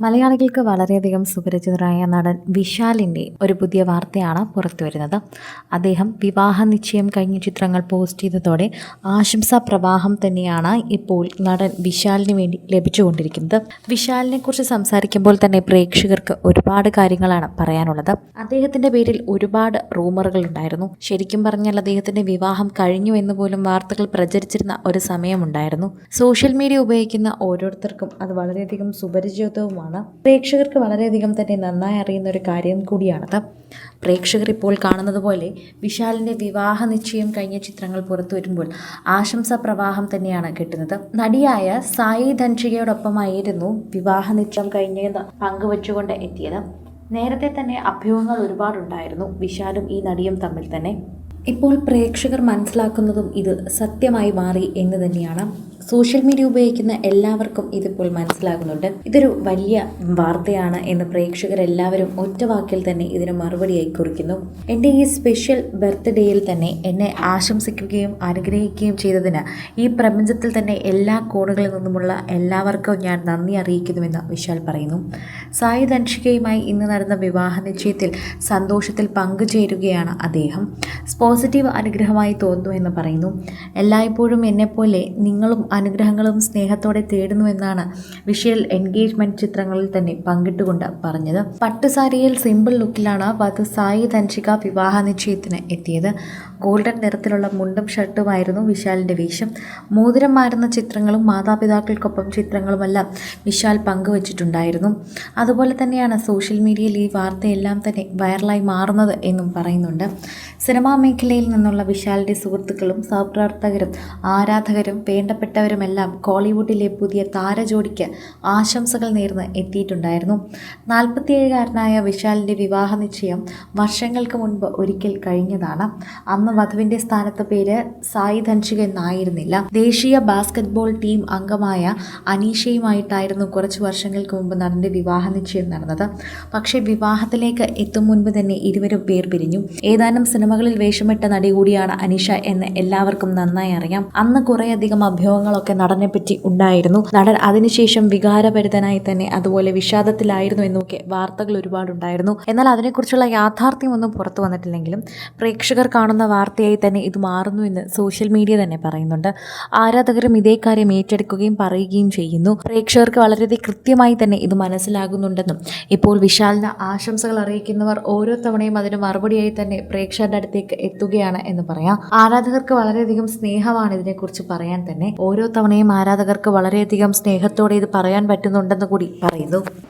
മലയാളികൾക്ക് വളരെയധികം സുപരിചിതരായ നടൻ വിശാലിന്റെ ഒരു പുതിയ വാർത്തയാണ് പുറത്തു വരുന്നത്. അദ്ദേഹം വിവാഹ നിശ്ചയം കഴിഞ്ഞ ചിത്രങ്ങൾ പോസ്റ്റ് ചെയ്തതോടെ ആശംസാ പ്രവാഹം തന്നെയാണ് ഇപ്പോൾ നടൻ വിശാലിന് വേണ്ടി ലഭിച്ചുകൊണ്ടിരിക്കുന്നത്. വിശാലിനെ കുറിച്ച് സംസാരിക്കുമ്പോൾ തന്നെ പ്രേക്ഷകർക്ക് ഒരുപാട് കാര്യങ്ങളാണ് പറയാനുള്ളത്. അദ്ദേഹത്തിന്റെ പേരിൽ ഒരുപാട് റൂമറുകൾ ഉണ്ടായിരുന്നു. ശരിക്കും പറഞ്ഞാൽ അദ്ദേഹത്തിന്റെ വിവാഹം കഴിഞ്ഞു എന്ന് പോലും വാർത്തകൾ പ്രചരിച്ചിരുന്ന ഒരു സമയമുണ്ടായിരുന്നു സോഷ്യൽ മീഡിയ ഉപയോഗിക്കുന്ന ഓരോരുത്തർക്കും അത് വളരെയധികം സുപരിചിതവുമാണ്. പ്രേക്ഷകർക്ക് വളരെയധികം തന്നെ നന്നായി അറിയുന്ന ഒരു കാര്യം കൂടിയാണത്. പ്രേക്ഷകർ ഇപ്പോൾ കാണുന്നത് പോലെ വിശാലിന്റെ വിവാഹ നിശ്ചയം കഴിഞ്ഞ ചിത്രങ്ങൾ പുറത്തു വരുമ്പോൾ ആശംസാ പ്രവാഹം തന്നെയാണ് കിട്ടുന്നത്. നടിയായ സായി ധൻഷികയോടൊപ്പമായിരുന്നു വിവാഹ നിശ്ചയം കഴിഞ്ഞെന്ന് പങ്കുവച്ചുകൊണ്ട് എത്തിയത്. നേരത്തെ തന്നെ അഭ്യൂഹങ്ങൾ ഒരുപാടുണ്ടായിരുന്നു വിശാലും ഈ നടിയും തമ്മിൽ തന്നെ. ഇപ്പോൾ പ്രേക്ഷകർ മനസ്സിലാക്കുന്നതും ഇത് സത്യമായി മാറി എന്ന് തന്നെയാണ്. സോഷ്യൽ മീഡിയ ഉപയോഗിക്കുന്ന എല്ലാവർക്കും ഇതിപ്പോൾ മനസ്സിലാകുന്നുണ്ട്. ഇതൊരു വലിയ വാർത്തയാണ് എന്ന് പ്രേക്ഷകർ എല്ലാവരും ഒറ്റ വാക്കിൽ തന്നെ ഇതിന് മറുപടിയായി കുറിക്കുന്നു. എന്റെ ഈ സ്പെഷ്യൽ ബർത്ത്ഡേയിൽ തന്നെ എന്നെ ആശംസിക്കുകയും അനുഗ്രഹിക്കുകയും ചെയ്തതിന് ഈ പ്രപഞ്ചത്തിൽ തന്നെ എല്ലാ കോണുകളിൽ നിന്നുമുള്ള എല്ലാവർക്കും ഞാൻ നന്ദി അറിയിക്കുന്നുവെന്ന് വിശാൽ പറയുന്നു. സായി ധൻഷികയുമായി ഇന്ന് നടന്ന വിവാഹ നിശ്ചയത്തിൽ സന്തോഷത്തിൽ പങ്കുചേരുകയാണ് അദ്ദേഹം. പോസിറ്റീവ് അനുഗ്രഹമായി തോന്നുന്നു എന്ന് പറയുന്നു. എല്ലായ്പ്പോഴും എന്നെപ്പോലെ നിങ്ങളും അനുഗ്രഹങ്ങളും സ്നേഹത്തോടെ തേടുന്നു എന്നാണ് വിഷ്വൽ എൻഗേജ്മെന്റ് ചിത്രങ്ങളിൽ തന്നെ പങ്കിട്ടുകൊണ്ട് പറഞ്ഞത്. പട്ടുസാരിയിൽ സിമ്പിൾ ലുക്കിലാണ് വധു സായി ധൻഷിക വിവാഹ നിശ്ചയത്തിന് എത്തിയത്. ഗോൾഡൻ നിറത്തിലുള്ള മുണ്ടും ഷർട്ടുമായിരുന്നു വിശാലിന്റെ വേഷം. മോതിരം മാറുന്ന ചിത്രങ്ങളും മാതാപിതാക്കൾക്കൊപ്പം ചിത്രങ്ങളുമെല്ലാം വിശാൽ പങ്കുവച്ചിട്ടുണ്ടായിരുന്നു. അതുപോലെ തന്നെയാണ് സോഷ്യൽ മീഡിയയിൽ ഈ വാർത്തയെല്ലാം തന്നെ വൈറലായി മാറുന്നത് എന്നും പറയുന്നുണ്ട്. സിനിമാ മേഖലയിൽ നിന്നുള്ള വിശാലിന്റെ സുഹൃത്തുക്കളും സഹപ്രവർത്തകരും ആരാധകരും വേണ്ടപ്പെട്ടവരുമെല്ലാം കോളിവുഡിലെ പുതിയ താരജോഡിക്ക് ആശംസകൾ നേർന്ന് എത്തിയിട്ടുണ്ടായിരുന്നു. നാൽപ്പത്തിയേഴുകാരനായ വിശാലിന്റെ വിവാഹ നിശ്ചയം വർഷങ്ങൾക്ക് മുൻപ് ഒരിക്കൽ കഴിഞ്ഞതാണ്. അന്ന് വധുവിന്റെ സ്ഥാനത്ത് പേര് സായി ധൻഷിക എന്നായിരുന്നില്ല. ദേശീയ ബാസ്കറ്റ്ബോൾ ടീം അംഗമായ അനീഷയുമായിട്ടായിരുന്നു കുറച്ച് വർഷങ്ങൾക്ക് മുമ്പ് നടന്റെ വിവാഹ നിശ്ചയം നടന്നത്. പക്ഷേ വിവാഹത്തിലേക്ക് എത്തും മുൻപ് തന്നെ ഇരുവരും പേർ പിരിഞ്ഞു. ഏതാനും സിനിമകളിൽ വേഷമിട്ട നടി കൂടിയാണ് അനീഷ എന്ന് എല്ലാവർക്കും നന്നായി അറിയാം. അന്ന് കുറേയധികം അഭ്യൂഹങ്ങളൊക്കെ നടനെ പറ്റി ഉണ്ടായിരുന്നു. നടൻ അതിനുശേഷം വികാരഭരിതനായി തന്നെ അതുപോലെ വിഷാദത്തിലായിരുന്നു എന്നൊക്കെ വാർത്തകൾ ഒരുപാടുണ്ടായിരുന്നു. എന്നാൽ അതിനെക്കുറിച്ചുള്ള യാഥാർത്ഥ്യമൊന്നും പുറത്തു വന്നിട്ടില്ലെങ്കിലും പ്രേക്ഷകർ കാണുന്ന വാർത്തയായി തന്നെ ഇത് മാറുന്നു എന്ന് സോഷ്യൽ മീഡിയ തന്നെ പറയുന്നുണ്ട്. ആരാധകരും ഇതേ കാര്യം ഏറ്റെടുക്കുകയും പറയുകയും ചെയ്യുന്നു. പ്രേക്ഷകർക്ക് വളരെയധികം കൃത്യമായി തന്നെ ഇത് മനസ്സിലാകുന്നുണ്ടെന്നും ഇപ്പോൾ വിശാലിന് ആശംസകൾ അറിയിക്കുന്നവർ ഓരോ തവണയും അതിന് മറുപടിയായി തന്നെ പ്രേക്ഷകരുടെ അടുത്തേക്ക് എത്തുകയാണ് എന്ന് പറയാം. ആരാധകർക്ക് വളരെയധികം സ്നേഹമാണ് ഇതിനെക്കുറിച്ച് പറയാൻ തന്നെ. ഓരോ തവണയും ആരാധകർക്ക് വളരെയധികം സ്നേഹത്തോടെ ഇത് പറയാൻ പറ്റുന്നുണ്ടെന്ന് കൂടി പറയുന്നു.